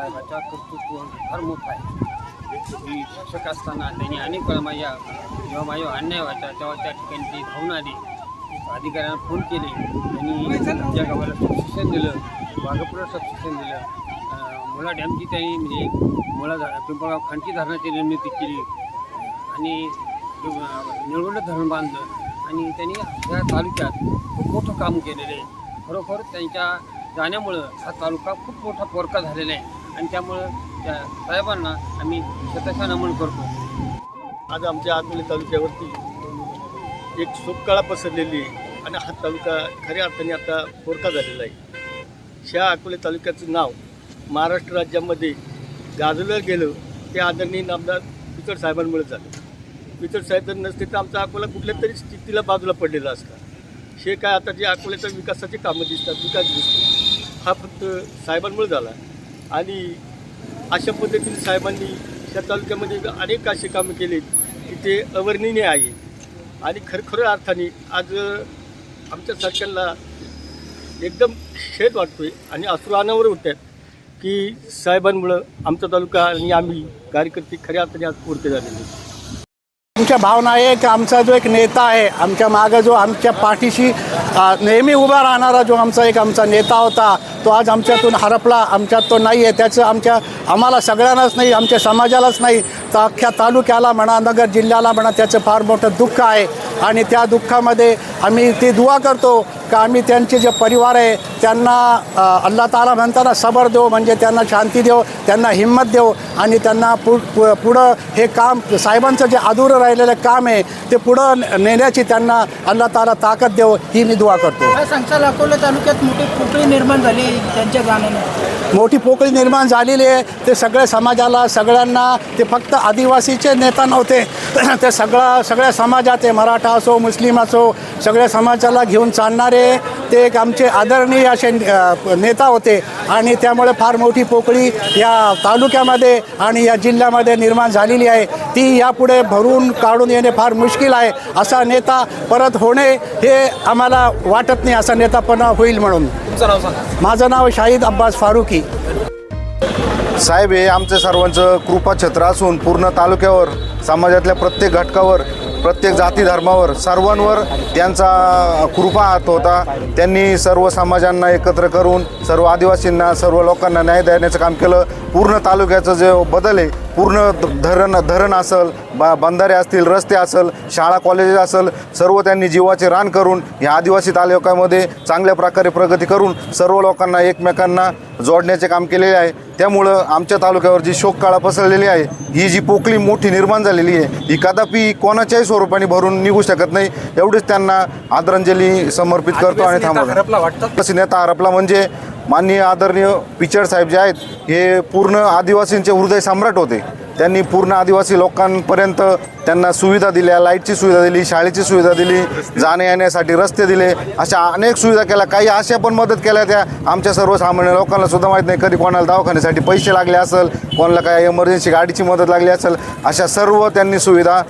साहेबांचा कर्तृत्व फार मोठं आहे. मी शिक्षक असताना त्यांनी अनेक वेळा माझ्या जेव्हा माझ्या अन्याय व्हायचा तेव्हा त्या ठिकाणी ती धावून आली. अधिकाऱ्यांना फोन केले. त्यांनी आमच्या गावाला सबशिक्षण दिलं. वाघपुरा सबशिक्षण दिलं. मुला मुळा डॅमची त्यांनी म्हणजे मुळा पिंपळगाव खांडकी धरणाची निर्मिती केली. आणि निळवंड धरण बांधलं. आणि त्यांनी या तालुक्यात खूप मोठं काम केलेलं आहे. खरोखर त्यांच्या जाण्यामुळं हा तालुका खूप मोठा पोरका झालेला आहे. आणि त्यामुळं त्या साहेबांना आम्ही स्वतःचा नमन करतो. आज आमच्या अकोले तालुक्यावरती एक सुपकाळा पसरलेली आहे आणि हा तालुका खऱ्या अर्थाने आता पोरका झालेला आहे. ह्या अकोले तालुक्याचं नाव महाराष्ट्र राज्यामध्ये गाजलं गेलं ते आदरणीय नामदार पिचड साहेबांमुळे झालं. पिचड साहेब जर नसते तर आमचा अकोला कुठल्या तरी स्थितीला बाजूला पडलेला असता. हे काय आता जे अकोल्याच्या विकासाचे कामं दिसतात विकास दिसतो. हा फक्त साहेबांमुळे झाला. आणि अशा पद्धतीने साहेबांनी त्या तालुक्यामध्ये अनेक असे कामं केले की ते अवर्णनीय आहे आणि खरखर अर्थाने आज आमच्या सरकारला एकदम खेद आहे आणि अश्रू अनावर होतात की साहेबांमुळं आमचा तालुका आणि आम्ही कार्यकर्ते खऱ्या अर्थाने आज पुरते झालेले आहेत. आमच्या भावना आहे की आमचा जो एक नेता आहे आमच्या मागं जो आमच्या पाठीशी नेहमी उभा राहणारा जो आमचा एक आमचा नेता होता तो आज आमच्यातून हरपला. आमच्यात तो नाही आहे त्याचं आमच्या आम्हाला सगळ्यांनाच नाही आमच्या समाजालाच नाही. तर अख्ख्या तालुक्याला म्हणा नगर जिल्ह्याला म्हणा त्याचं फार मोठं दुःख आहे. आणि त्या दुःखामध्ये आम्ही ती दुवा करतो का आम्ही त्यांचे जे परिवार आहे त्यांना अल्ला ताला म्हणताना सबर देऊ म्हणजे त्यांना शांती देऊ त्यांना हिंमत देऊ आणि त्यांना पु पु- पुढं हे काम साहेबांचं जे अधुरं राहिलेलं काम आहे ते पुढं नेण्याची त्यांना अल्ला ताला ताकद देऊ ही मी दुआ करतो. काय अकोला तालुक्यात मोठी पोकळी निर्माण झाली त्यांच्या गाण्याने. मोठी पोकळी निर्माण झालेली आहे. ते सगळ्या समाजाला सगळ्यांना ते फक्त आदिवासीचे नेता नव्हते. ते सगळा सगळ्या समाजाचे मराठा असो मुस्लिम असो सगळ्या समाजाला घेऊन चालणारे ते एक आमचे आदरणीय असे नेता होते आणि त्यामुळे फार मोठी पोकळी या तालुक्यामध्ये आणि या जिल्ह्यामध्ये निर्माण झालेली आहे. ती यापुढे भरून काढून येणे फार मुश्किल आहे असा नेता परत होणे हे आम्हाला वाटत नाही असा नेता पण होईल म्हणून. माझं नाव शाहिद अब्बास फारुकी. साहेब हे आमच्या सर्वांचं कृपाछत्र असून पूर्ण तालुक्यावर समाजातल्या प्रत्येक घटकावर प्रत्येक जाती धर्मावर सर्वांवर त्यांचा कृपा हात होता. त्यांनी सर्व समाजांना एकत्र करून सर्व आदिवासींना सर्व लोकांना न्याय देण्याचं काम केलं. पूर्ण तालुक्याचं जे बदल आहे पूर्ण धरण धरण असेल बा बंधारे असतील रस्ते असेल शाळा कॉलेजेस असेल सर्व त्यांनी जीवाचे रान करून या आदिवासी तालुक्यामध्ये चांगल्या प्रकारे प्रगती करून सर्व लोकांना एकमेकांना जोडण्याचे काम केलेले आहे. त्यामुळं आमच्या तालुक्यावर जी शोककाळा पसरलेली आहे ही जी पोकळी मोठी निर्माण झालेली आहे ही कदापि कोणाच्याही स्वरूपाने भरून निघू शकत नाही. एवढीच त्यांना आदरांजली समर्पित करतो आणि थांबवतो. तसे नेता हरपला म्हणजे माननीय आदरणीय पिचड साहेब जे आहेत हे पूर्ण आदिवासींचे हृदय सम्राट होते. त्यांनी पूर्ण आदिवासी लोकांपर्यंत त्यांना सुविधा दिल्या लाईटची सुविधा दिली शाळेची सुविधा दिली जाण्या येण्यासाठी रस्ते दिले अशा अनेक सुविधा केल्या. काही अशा पण मदत केल्या त्या आमच्या सर्वसामान्य लोकांना सुद्धा माहीत नाही. कधी कोणाला दवाखान्यासाठी पैसे लागले असेल कोणाला काय एमर्जन्सी गाडीची मदत लागली असेल अशा सर्व त्यांनी सुविधा